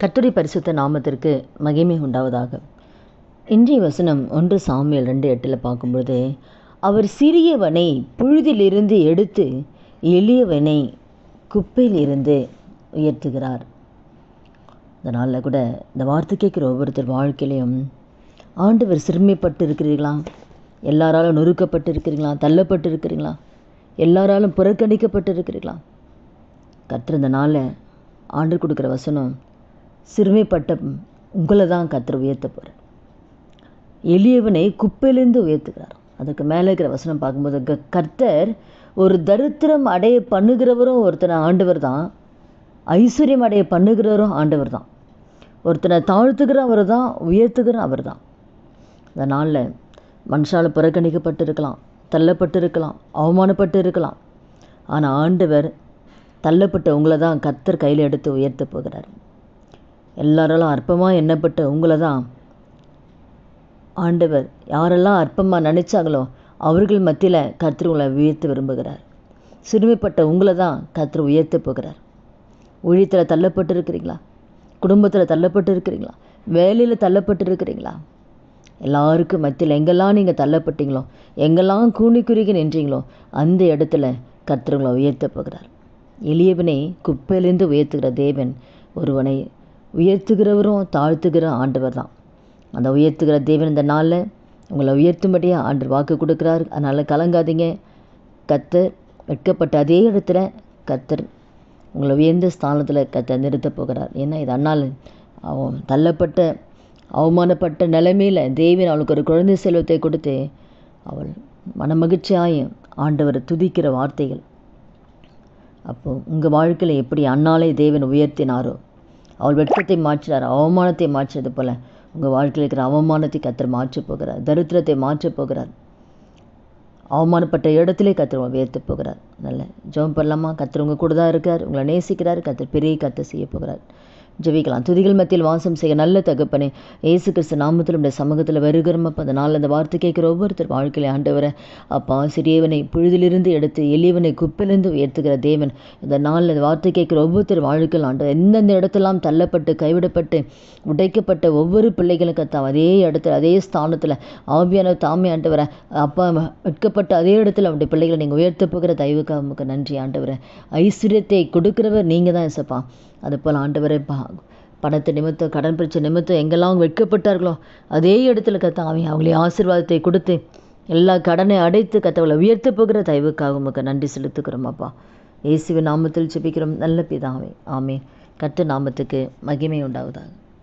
கர்த்தருடைய பரிசுத்த நாமத்திற்கு மகிமை உண்டாவதாக. இன்றைய வசனம் ஒன்று சாமியல் ரெண்டு எட்டில் பார்க்கும்பொழுது அவர் சிறியவனை புழுதிலிருந்து எடுத்து எளியவனை குப்பையில் இருந்து உயர்த்துகிறார் அதனால் கூட இந்த வார்த்தை கேட்குற ஒவ்வொருத்தர் வாழ்க்கையிலையும் ஆண்டவர் சிறுமைப்பட்டு இருக்கிறீர்களா எல்லாராலும் நொறுக்கப்பட்டு இருக்கிறீங்களா தள்ளப்பட்டு இருக்கிறீங்களா எல்லாராலும் புறக்கணிக்கப்பட்டு இருக்கிறீங்களா கத்துற இந்த நாளில் ஆண்டு கொடுக்குற வசனம் சிறுமைப்பட்ட உங்களை தான் கத்தர் உயர்த்த போகிறார் எளியவனை குப்பையிலேருந்து உயர்த்துகிறார். அதுக்கு மேலே இருக்கிற வசனம் பார்க்கும்போது க- கர்த்தர் ஒரு தரித்திரம் அடைய பண்ணுகிறவரும் ஒருத்தனை ஆண்டவர் தான். ஐஸ்வர்யம் அடைய பண்ணுகிறவரும் ஆண்டவர் தான். ஒருத்தனை தாழ்த்துக்கிற அவர் தான் உயர்த்துக்கிற அவர் தான். இந்த நாளில் மனுஷால் புறக்கணிக்கப்பட்டு இருக்கலாம் தள்ளப்பட்டு இருக்கலாம் அவமானப்பட்டு இருக்கலாம் ஆனால் ஆண்டவர் தள்ளப்பட்ட உங்களை தான் கர்த்தர் கையில் எடுத்து உயர்த்த போகிறார். எல்லாராலும் அற்பமாக எண்ணப்பட்ட உங்களை தான் ஆண்டவர் யாரெல்லாம் அற்பமாக நினைச்சாங்களோ அவர்கள் மத்தியில் கர்த்தர் உங்களை உயர்த்த விரும்புகிறார். சிறுமைப்பட்ட உங்களை தான் கர்த்தர் உயர்த்த போகிறார். ஒழித்தில் தள்ளப்பட்டு இருக்கிறீங்களா குடும்பத்தில் தள்ளப்பட்டு இருக்கிறீங்களா வேலையில் தள்ளப்பட்டு இருக்கிறீங்களா எல்லாருக்கும் மத்தியில் எங்கெல்லாம் நீங்கள் தள்ளப்பட்டீங்களோ எங்கெல்லாம் கூனி குறுகி நின்றீங்களோ அந்த இடத்துல கர்த்தர் உங்களை உயர்த்த போகிறார். எளியவனை குப்பையிலிருந்து உயர்த்துகிற தேவன் ஒருவனை உயர்த்துகிறவரும் தாழ்த்துகிற ஆண்டவர் தான் அந்த உயர்த்துகிற தேவன் இந்த நாளில் உங்களை உயர்த்தும்படியாக ஆண்டு வாக்கு கொடுக்குறார். அதனால் கலங்காதீங்க. கத்தர் வெட்கப்பட்ட அதே இடத்துல கத்தர் உங்களை உயர்ந்த ஸ்தானத்தில் கத்தர் நிறுத்த போகிறார். ஏன்னா இது அண்ணால் அவன் தள்ளப்பட்ட அவமானப்பட்ட நிலைமையில் தேவன் அவளுக்கு ஒரு குழந்தை செல்வத்தை கொடுத்து அவள் மனமகிழ்ச்சியாயும் ஆண்டவரை துதிக்கிற வார்த்தைகள். அப்போது உங்கள் வாழ்க்கையில் எப்படி அண்ணாலே தேவன் உயர்த்தினாரோ அவள் வெட்கத்தை மாற்றினார் அவமானத்தை மாற்றியது போல. உங்கள் வாழ்க்கையில் இருக்கிற அவமானத்தை கத்தர் மாற்றப் போகிறார் தரித்திரத்தை மாற்றப் போகிறார். அவமானப்பட்ட இடத்திலே கத்தர் உங்களை உயர்த்தப் போகிறார். நல்ல ஜெபம் பண்ணலாமா? கத்தர் உங்க கூட தான் இருக்கார். உங்களை நேசிக்கிறார். கத்தர் பெரிய கத்தை செய்ய போகிறார். ஜெபிக்கலாம். துதிகள் மத்தியில் வாசம் செய்ய நல்ல தகப்பனே இயேசு கிறிஸ்து நாமத்தில் உடைய சமூகத்தில் வருகிறோம். அப்போ அந்த நாள் அந்த வார்த்தை கேட்குற ஒவ்வொருத்தர் வாழ்க்கையில் ஆண்டவரை அப்பா சிறியவனை புழுதிலிருந்து எடுத்து எளியவனை குப்பிலிருந்து உயர்த்துகிற தேவன். இந்த நாளில் அந்த வார்த்தை கேட்குற ஒவ்வொருத்தர் வாழ்க்கையில் ஆண்டவர் எந்தெந்த இடத்தெல்லாம் தள்ளப்பட்டு கைவிடப்பட்டு உடைக்கப்பட்ட ஒவ்வொரு பிள்ளைகளுக்கு தான் அதே இடத்துல அதே ஸ்தானத்தில் ஆவியான தாமே ஆண்டவரை அப்பா வெட்கப்பட்ட அதே இடத்துல அவருடைய பிள்ளைகளை நீங்கள் உயர்த்த போகிற தயவுக்காக நன்றி ஆண்டவரை. ஐஸ்வர்யத்தை கொடுக்கிறவர் நீங்கள் தான் எசப்பா அது போல் பா பணத்தை நிமித்தம் கடன் பிரச்சனை நிமித்தம் எங்கெல்லாம் அவங்க வெட்கப்பட்டார்களோ அதே இடத்துல கத்தாவே அவங்களே ஆசீர்வாதத்தை கொடுத்து எல்லா கடனை அடைத்து கத்தவளை உயர்த்த போகிற தயவுக்காக உமக்கு நன்றி செலுத்துக்கிறோம் அப்பா. இயேசுவின் நாமத்தில் செபிக்கிறோம் நல்ல பிதாவே ஆமே. கர்த்தர் நாமத்துக்கு மகிமை உண்டாவதாக.